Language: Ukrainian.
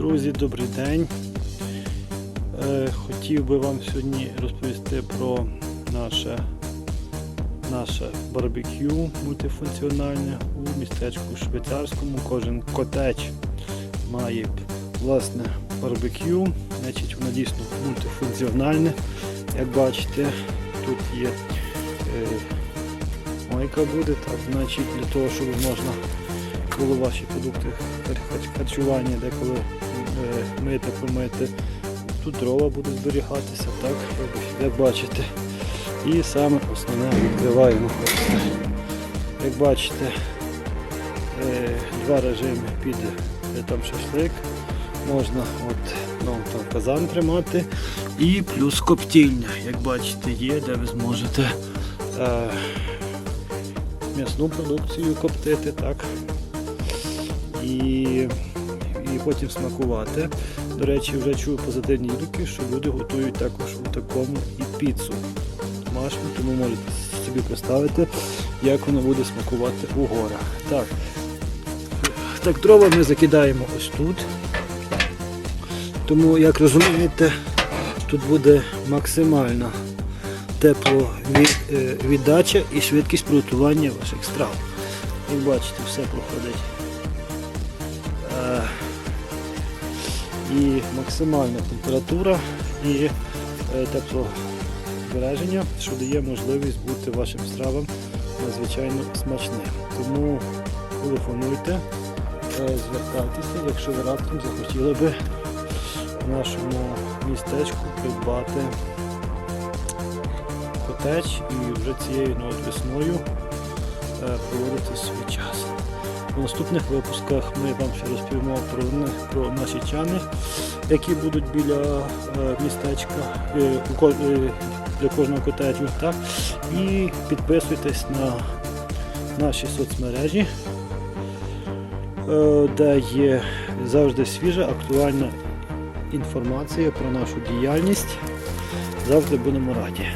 Друзі, добрий день. Е, Хотів би вам сьогодні розповісти про наше, наше барбекю мультифункціональне у містечку Швейцарському. Кожен котеч має власне барбекю. Значить, воно дійсно мультифункціональне. Як бачите, тут є е, майка буде, так, значить, для того, щоб можна було ваші продукти хар- хар- харчування, деколи е, мити, помити. Тут дрова будуть зберігатися, так, як- бачите. І саме основне відкриваємо. Як бачите, е, два режими під е, там шашлик. Можна от, ну, там, казан тримати. І плюс коптільня, як бачите, є, де ви зможете е, м'ясну продукцію коптити. так і, і потім смакувати. До речі, вже чув позитивні відгуки, що люди готують також у такому і піцу домашню, тому можете собі представити, як воно буде смакувати у горах. Так, так дрова ми закидаємо ось тут. Тому, як розумієте, тут буде максимальна тепловіддача і швидкість приготування ваших страв. Як бачите, все проходить Е, і максимальна температура і е, теплозбереження, що дає можливість бути вашим стравам надзвичайно смачним. Тому телефонуйте, е, звертайтеся, якщо ви раптом захотіли би в нашому містечку придбати котеч і вже цією весною е, проводити свій час. У наступних випусках ми вам ще розповімо про, про наші чани, які будуть біля е, містечка е, е, для кожного котеджу. Так? І підписуйтесь на наші соцмережі, е, де є завжди свіжа, актуальна інформація про нашу діяльність. Завжди будемо раді.